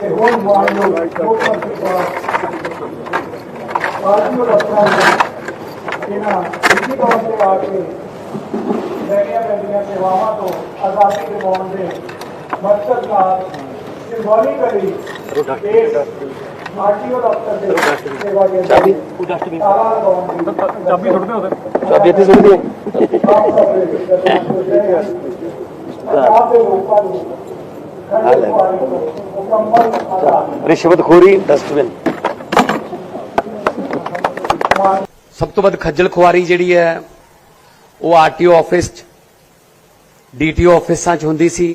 ਮਾਨਯੋਗ ਮੁੱਖ ਮੰਤਰੀ ਪਾਰਟੀ ਦੇ ਅਫਸਰਾਂ ਨੇ ਇਹਨਾਂ ਸਿੱਧੀ ਤੌਰ ਤੇ ਆ ਕੇ ਲੈਣੀਆਂ ਪੈਂਦੀਆਂ ਸੇਵਾਵਾਂ ਤੋਂ ਆਜ਼ਾਦੀ ਦਿਵਾਉਣ ਦੇ ਮਕਸਦ ਨਾਲ ਸਿੰਬੋਲਿਕਲੀ ਇਸ ਆਰਟੀਓ ਦਫ਼ਤਰ ਦੇ ਸੇਵਾ ਦੇ ਚਾਬੀ ਤਾਲਾ ਲਗਾਉਣ ਦੀ ਚਾਬੀ ਸੁੱਟਦੇ ਹੋ ਚਾਬੀ ਇੱਥੇ ਸੁੱਟ ਦਿਓ ਆਪ ਸਭ ਦੇ ਰਿਸ਼ਵਤਖੋਰੀ ਡਸਟਬਿਨ ਸਭ ਤੋਂ ਵੱਧ ਖੱਜਲ ਖੁਆਰੀ ਜਿਹੜੀ ਹੈ, ਉਹ ਆਰਟੀਓ ਆਫਿਸ ਚ, ਡੀਟੀਓ ਆਫਿਸਾਂ ਚ ਹੁੰਦੀ ਸੀ।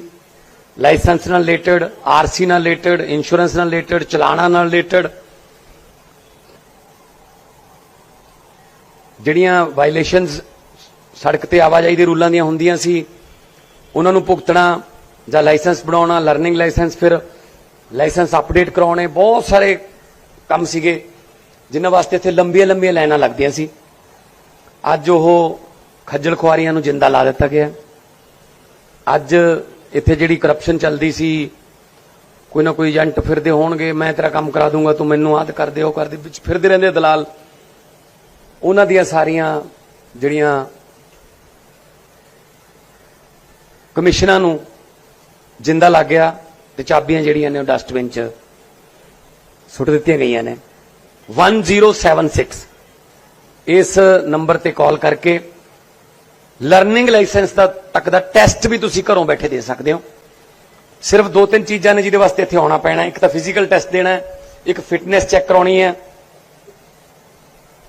ਲਾਇਸੈਂਸ ਨਾਲ ਰਿਲੇਟਡ, ਆਰਸੀ ਨਾਲ ਰਿਲੇਟਡ, ਇੰਸ਼ੋਰੈਂਸ ਨਾਲ ਰਿਲੇਟਡ, ਚਲਾਣਾ ਨਾਲ ਰਿਲੇਟਡ। ਜਿਹੜੀਆਂ ਵਾਇਲੇਸ਼ਨਸ ਸੜਕ ਤੇ ਆਵਾਜਾਈ ਦੇ ਰੂਲਾਂ ਦੀਆਂ ਹੁੰਦੀਆਂ ਸੀ, ਉਹਨਾਂ ਨੂੰ ਭੁਗਤਣਾ ਜਾਂ ਲਾਇਸੈਂਸ ਬਣਾਉਣਾ ਲਰਨਿੰਗ ਲਾਇਸੈਂਸ ਫਿਰ ਲਾਇਸੈਂਸ ਅਪਡੇਟ ਕਰਾਉਣੇ, ਬਹੁਤ ਸਾਰੇ ਕੰਮ ਸੀਗੇ, ਜਿਨ੍ਹਾਂ ਵਾਸਤੇ ਇੱਥੇ ਲੰਬੀਆਂ ਲੰਬੀਆਂ ਲਾਈਨਾਂ ਲੱਗਦੀਆਂ ਸੀ। ਅੱਜ ਉਹ ਖੱਜਲ ਖੁਆਰੀਆਂ ਨੂੰ ਜਿੰਦਾ ਲਾ ਦਿੱਤਾ ਗਿਆ। ਅੱਜ ਇੱਥੇ ਜਿਹੜੀ ਕਰਪਸ਼ਨ ਚੱਲਦੀ ਸੀ, ਕੋਈ ਨਾ ਕੋਈ ਏਜੰਟ ਫਿਰਦੇ ਹੋਣਗੇ, ਮੈਂ ਤੇਰਾ ਕੰਮ ਕਰਾ ਦੂੰਗਾ, ਤੂੰ ਮੈਨੂੰ ਆਦ ਕਰ ਦੇ, ਉਹ ਕਰ ਦੇ, ਵਿੱਚ ਫਿਰਦੇ ਰਹਿੰਦੇ ਦਲਾਲ। ਉਹਨਾਂ ਦੀਆਂ ਸਾਰੀਆਂ ਜਿਹੜੀਆਂ ਕਮਿਸ਼ਨਾਂ ਨੂੰ ਜਿੰਦਾ ਲੱਗ ਗਿਆ ਤੇ ਚਾਬੀਆਂ ਜਿਹੜੀਆਂ ਨੇ ਉਹ ਡਸਟਬਿਨ 'ਚ ਸੁੱਟ ਦਿੱਤੀਆਂ ਗਈਆਂ ਨੇ। 1076 ਇਸ ਨੰਬਰ ਤੇ ਕਾਲ ਕਰਕੇ ਲਰਨਿੰਗ ਲਾਇਸੈਂਸ ਦਾ ਤੱਕ ਦਾ ਟੈਸਟ ਵੀ ਤੁਸੀਂ ਘਰੋਂ ਬੈਠੇ ਦੇ ਸਕਦੇ ਹੋ। ਸਿਰਫ ਦੋ ਤਿੰਨ ਚੀਜ਼ਾਂ ਨੇ ਜਿਹਦੇ ਵਾਸਤੇ ਇੱਥੇ ਆਉਣਾ ਪੈਣਾ ਇੱਕ ਤਾਂ ਫਿਜ਼ੀਕਲ ਟੈਸਟ ਦੇਣਾ ਇੱਕ ਫਿਟਨੈਸ ਚੈੱਕ ਕਰਾਉਣੀ ਹੈ।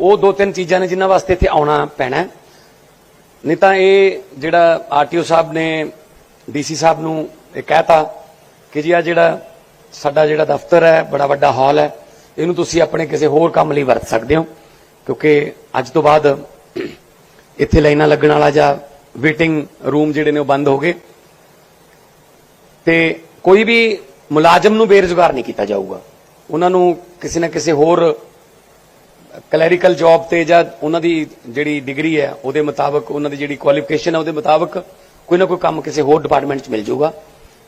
ਉਹ ਦੋ ਤਿੰਨ ਚੀਜ਼ਾਂ ਨੇ ਜਿਨ੍ਹਾਂ ਵਾਸਤੇ ਇੱਥੇ ਆਉਣਾ ਪੈਣਾ ਨਹੀਂ ਤਾਂ ਇਹ ਜਿਹੜਾ ਆਰਟੀਓ ਸਾਹਿਬ ਨੇ ਡੀਸੀ ਸਾਹਿਬ ਨੂੰ ਇਹ ਕਹਿਤਾ ਕਿ ਜੀ ਆ ਜਿਹੜਾ ਸਾਡਾ ਜਿਹੜਾ ਦਫ਼ਤਰ ਹੈ, ਬੜਾ ਵੱਡਾ ਹਾਲ ਹੈ, ਇਹਨੂੰ ਤੁਸੀਂ ਆਪਣੇ ਕਿਸੇ ਹੋਰ ਕੰਮ ਲਈ ਵਰਤ ਸਕਦੇ ਹੋ, ਕਿਉਂਕਿ ਅੱਜ ਤੋਂ ਬਾਅਦ ਇੱਥੇ ਲਾਈਨਾਂ ਲੱਗਣ ਵਾਲਾ ਜਾਂ ਵੇਟਿੰਗ ਰੂਮ ਜਿਹੜੇ ਨੇ ਉਹ ਬੰਦ ਹੋ ਗਏ। ਤੇ ਕੋਈ ਵੀ ਮੁਲਾਜ਼ਮ ਨੂੰ ਬੇਰੁਜ਼ਗਾਰ ਨਹੀਂ ਕੀਤਾ ਜਾਊਗਾ। ਉਹਨਾਂ ਨੂੰ ਕਿਸੇ ਨਾ ਕਿਸੇ ਹੋਰ ਕਲੈਰੀਕਲ ਜੌਬ ਤੇ ਜਾਂ ਉਹਨਾਂ ਦੀ ਜਿਹੜੀ ਡਿਗਰੀ ਹੈ, ਉਹਦੇ ਮੁਤਾਬਕ, ਉਹਨਾਂ ਦੀ ਜਿਹੜੀ ਕੁਆਲੀਫਿਕੇਸ਼ਨ ਹੈ, ਉਹਦੇ ਮੁਤਾਬਕ ਕੋਈ ਨਾ ਕੋਈ ਕੰਮ ਕਿਸੇ ਹੋਰ ਡਿਪਾਰਟਮੈਂਟ 'ਚ ਮਿਲ ਜਾਊਗਾ।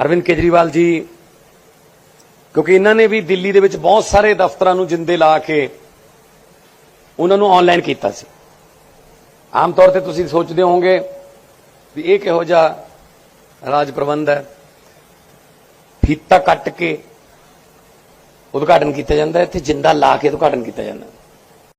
ਅਰਵਿੰਦ ਕੇਜਰੀਵਾਲ ਜੀ ਕਿਉਂਕਿ ਇਹਨਾਂ ਨੇ ਵੀ ਦਿੱਲੀ ਦੇ ਵਿੱਚ ਬਹੁਤ ਸਾਰੇ ਦਫ਼ਤਰਾਂ ਨੂੰ ਜਿੰਦੇ ਲਾ ਕੇ ਉਹਨਾਂ ਨੂੰ ਆਨਲਾਈਨ ਕੀਤਾ ਸੀ ਆਮ ਤੌਰ ਤੇ ਤੁਸੀਂ ਸੋਚਦੇ ਹੋਵੋਗੇ ਵੀ ਇਹ ਕਿਹੋ ਜਿਹਾ ਰਾਜ ਪ੍ਰਬੰਧ ਹੈ ਫੀਤਾ ਕੱਟ ਕੇ ਉਦਘਾਟਨ ਕੀਤਾ ਜਾਂਦਾ ਹੈ, ਇੱਥੇ ਜਿੰਦਾ ਲਾ ਕੇ ਉਦਘਾਟਨ ਕੀਤਾ ਜਾਂਦਾ ਹੈ।